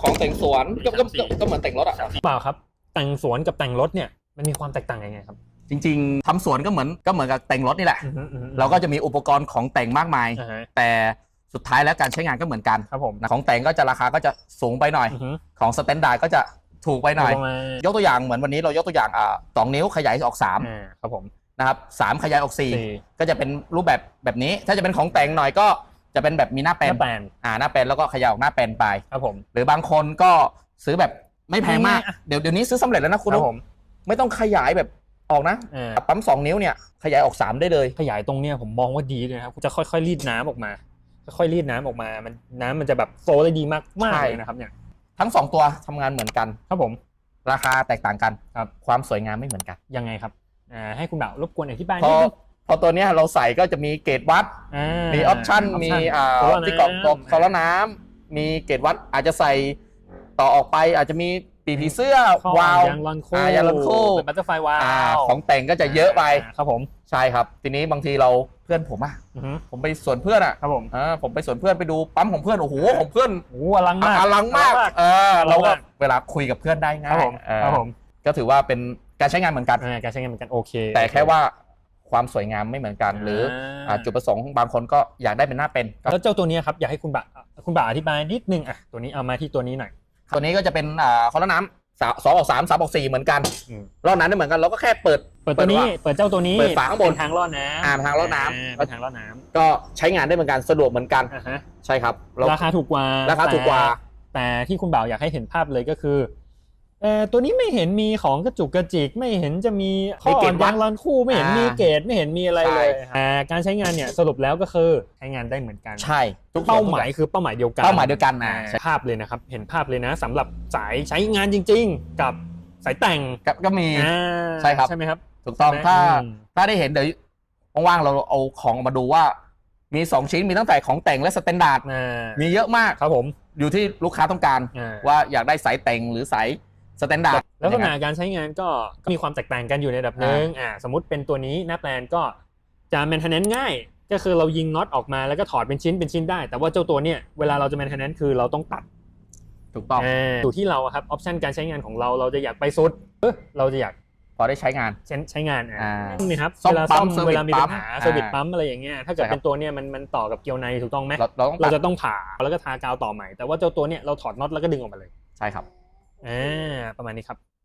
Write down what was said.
ของแต่งสวนก็ก็ก็ก็เหมือนแต่งรถอะ เปล่าครับ แต่งสวนกับแต่งรถเนี่ยมันมีความแตกต่างยังไงครับจริง ๆทำสวนก็เหมือนก็เหมือนกับแต่งรถนี่แหละอือฮึอือฮึเราก็จะมีอุปกรณ์ของแต่งมากมาย อ่าฮะแต่สุดท้ายแล้วการใช้งานก็เหมือนกันครับผมนะของแต่งก็จะราคาก็จะสูงไปหน่อย อือฮึของสแตนดาร์ดก็จะถูกไปหน่อย ประมาณยกตัวอย่างเหมือนวันนี้เรายกตัวอย่างอ่าสองนิ้วขยายออกอ่าครับผม3นะครับสามขยายออกสี่4ก็จะเป็นรูปแบบแบบนี้ ถ้าจะเป็นของแต่งหน่อยก็ จะเป็นแบบมีหน้าหแปลนน้าแปลน อ่าหน้าแปลนแล้วก็ขยายออกหน้าแปลนไป ครับผม หรือบางคนก็ซื้อแบบไม่แพงมากง่ายๆอะเดี๋ยวเดี๋ยวนี้ซื้อสำเร็จแล้วนะคุณครับนุ๊กผม ไม่ต้องขยายแบบออกนะอ่าปั๊ม2นิ้วเนี่ยขยายออก3ได้เลย ขยายตรงเนี้ยผมมองว่าดีเลยนะครับจะค่อยๆรีดน้ำออกมา ค่อยๆรีดน้ำออกมา มันน้ำมันจะแบบโฟลว์ได้ดีมากมากใช่ เลยนะครับ เนี่ยทั้ง2ตัวทำงานเหมือนกัน ครับผม ราคาแตกต่างกันครับ ความสวยงามไม่เหมือนกัน ยังไงครับอ่าให้คุณบ่าวรบกวนอธิบายพนิอดนึง พอตัวเนี้ยเราใส่ก็จะมีเกจวัดอ่ามีออปชั่น มีอ่าโซลาร์ที่กรอบน้ำกรอบโซลาร์น้ำมีเกจวัดอาจจะใส่ต่อออกไปอาจจะมีปีกผีเสื้อข้อวาล์วยางลอนคู่อ่ายางลอนคู่เป็นบัตเตอร์ไฟวาอ่าล์วของแต่งก็จะเยอะไปาครับผมใช่ครับ ทีนี้บางทีเราเพื่อนผมอะอือฮึผมไปสวนเพื่อนอะครับผมอ่าผมไปสวนเพื่อนไปดูปั๊มของเพื่อนโอ้โหของเพื่อนโอ้อลังมาก อลังมากเอออลัเรางก็มาก เวลาคุยกับเพื่อนได้คง่ารับยผมเออครับผมก็ถือว่าเป็นการใช้งานเหมือนกัน อ่าการใช้งานเหมือนกันโอเคแต่แค่ว่า ความสวยงามไม่เหมือนกัน หรืออ่าจุดประสงค์บางคนก็อยากได้เป็นหน้าเป็นก็แล้วเจ้าตัวเนี้ยครับอยากให้คุณบ่าวคุณบ่าวอธิบายนิดนึงอะตัวนี้เอามาที่ตัวนี้หน่อยตัวนี้ก็จะเป็นอ่าคอลัมน์น้ำสาสองออกสามสามออกสี่เหมือนกันอืมรอบนั้นได้เหมือนกันเราก็แค่เปิด เปิดตัวนี้ว่าเปิดเจ้าตัวนี้เปิดฝาข้างบนเป็นทางลอดน้ำอ่าเป็นทางลอดน้ำเป็นทางลอดน้ก็ใช้งานได้เหมือนกันสะดวกเหมือนกันำอ่าฮะใช่ครับเราราคาถูกกว่าราคาถูกกว่าแต่แต่ที่คุณบ่าวอยากให้เห็นภาพเลยก็คือ เอ่อตัวนี้ไม่เห็นมีของกระจุกกระจิกไม่เห็นจะมีข้ออ่อนยางรันคู่ไม่เห็นมีเกรดไม่เห็นมีอะไรเลยแต่การใช้งานเนี่ยสรุปแล้วก็คือใช้งานได้เหมือนกัน ใช่ทุกเป้าหมายคือเป้าหมายเดียวกันเป้าหมายเดียวกันนะใช่ภาพเลยนะครับเห็นภาพเลยนะสำหรับสายใช้งานจริง ๆ กับสายแต่งก็ก็มีอ่าใช่ครับใช่ไหมครับ ถูกต้องใช่ไหมถ้าอืมถ้าได้เห็นเดี๋ยวว่างๆเราเอาของมาดูว่ามีสองชิ้นมีตั้งแต่ของแต่งและสแตนดาร์ดอ่ามีเยอะมากครับผมอยู่ที่ลูกค้าต้องการอ่าว่าอยากได้สายแต่งหรือสาย สแตนดาร์ดลักษณะการใช้งานก็ก็มีความแตกต่างกันอยู่ในระดับหนึ่งอ่าสมมติเป็นตัวนี้หน้าแปลนก็จะ maintenance ง่าย ก็คือเรายิงน็อตออกมาแล้วก็ถอดเป็นชิ้นเป็นชิ้นได้ แต่ว่าเจ้าตัวเนี่ยเวลาเราจะ maintenance คือเราต้องตัดถูกต้องอ่าอยู่ที่เราอะครับออปชันการใช้งานของเราเราจะอยากไปสุดเอ้อเราจะอยากพอได้ใช้งานใช้ใช้งานอ่าอ่านี่ครับซ่อมเวลาปั๊ซ่อมมเซอร์วิสเวลามีปัญหาปั๊มเซอร์วิสอ่าปั๊มอะไรอย่างเงี้ยถ้าเกิดใช่ครับเป็นตัวเนี่ยมันมันต่อกับเกลียวในถูกต้องไหมเราเราต้องเราตัดจะต้องผ่าแล้วก็ทากาวต่อใหม่แต่ว่าเจ้าตัวเนี่ยเราถอดน็อตแล้วก็ดึงออกมาเลยใช่ครับ อ่าประมาณนี้ครับ